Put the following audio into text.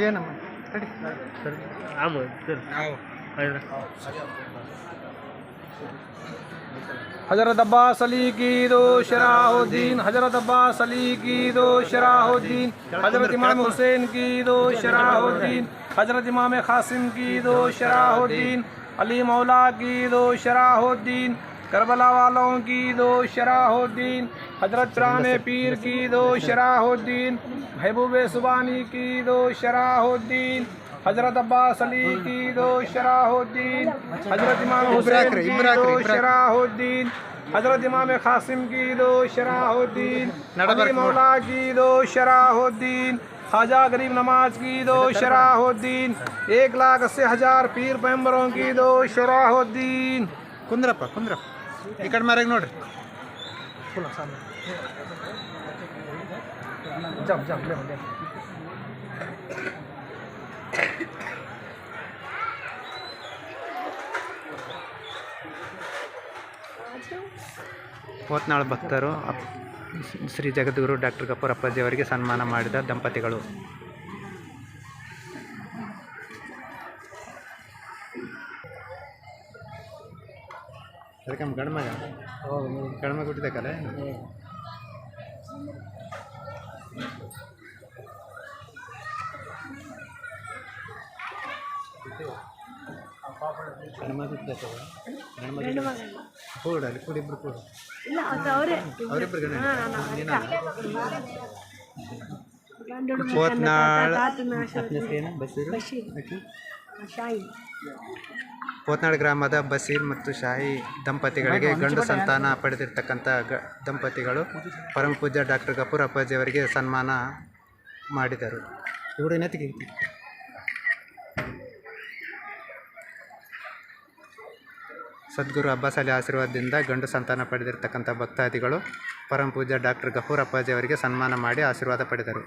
ಏನಮ್ಮ ತಡಿ ಆಮ ಸರ್ ಆಯ್ತು हजरत अब्बास अली की दो शराहुद्दीन हजरत अब्बास अली की दो शराहुद्दीन हजरत इमाम हुसैन की दो शराहुद्दीन हजरत इमाम कासिम की दो शराहुद्दीन अली मौला की दो शराहुद्दीन करबला वालों की दो शराहुद्दीन हज़रत रान पीर की दो शराहुद्दीन महबूब सुबानी की दो शराहुद्दीन हज़रत अब्बास अली की दो शराहुद्दीन हज़रत इमाम हुसैन की दो शराहुद्दीन हज़रत इमाम खासिम की दो शराहुद्दीन मौला की दो शराहुद्दीन ख्वाजा गरीब नमाज़ की दो शराहुद्दीन एक लाख अस्सी हज़ार पीर पैम्बरों की दो शराहुद्दीन। कुंद्रप कुंद्रप इकड़ मारे नोट। ಮಾರಾಗ ನೋಡ್ರಿ जब जब ले ले ಹೋತ್ನಾಳ್ ಭಕ್ತರು ಅಪ್- ಶ್ರೀ ಜಗದ್ಗುರು ಡಾಕ್ಟರ್ ಗಫೂರ್ ಅಪ್ಪಾಜಿ ಅವರಿಗೆ ಸನ್ಮಾನ ಮಾಡಿದ ದಂಪತಿಗಳು ಅದಕ್ಕೆ ಗಂಡ್ಮಗ ಗಂಡ್ಮಗ ಹುಟ್ಟಿದಕ್ಕಲ್ಲ ಗಂಡ್ಮಗ ಹುಟ್ಟಿದಕ್ಕಲ್ಲ ಗಂಡ್ಮಗ ಕೂಡ ಅಲ್ಲಿ ಕೂಡ ಇಬ್ಬರು ಕೂಡ. ಇಲ್ಲ ಅದು ಅವರೇ. ಅವರಿಬ್ರು ಗಂಡ ಗಂಡು ಹೋತ್ನಾಳ್ ಹೋತ್ನಾಳ್ ಗ್ರಾಮದ ಬಸೀರ್ ಮತ್ತು ಶಾಹಿ ದಂಪತಿಗಳಿಗೆ ಗಂಡು ಸಂತಾನ ಪಡೆದಿರ್ತಕ್ಕಂಥ ಗ ದಂಪತಿಗಳು ಪರಮ ಪೂಜ್ಯ ಡಾಕ್ಟರ್ ಗಫೂರ್ ಅಪ್ಪಾಜಿ ಅವರಿಗೆ ಸನ್ಮಾನ ಮಾಡಿದರು. ಇವರು ಏನತ್ತಿಗೆ ಸದ್ಗುರು ಅಬ್ಬಾಸ್ ಅಲಿ ಆಶೀರ್ವಾದದಿಂದ ಗಂಡು ಸಂತಾನ ಪಡೆದಿರ್ತಕ್ಕಂಥ ಭಕ್ತಾದಿಗಳು ಪರಮ ಪೂಜ್ಯ ಡಾಕ್ಟರ್ ಗಫೂರ್ ಅಪ್ಪಾಜಿ ಅವರಿಗೆ ಸನ್ಮಾನ ಮಾಡಿ ಆಶೀರ್ವಾದ ಪಡೆದರು.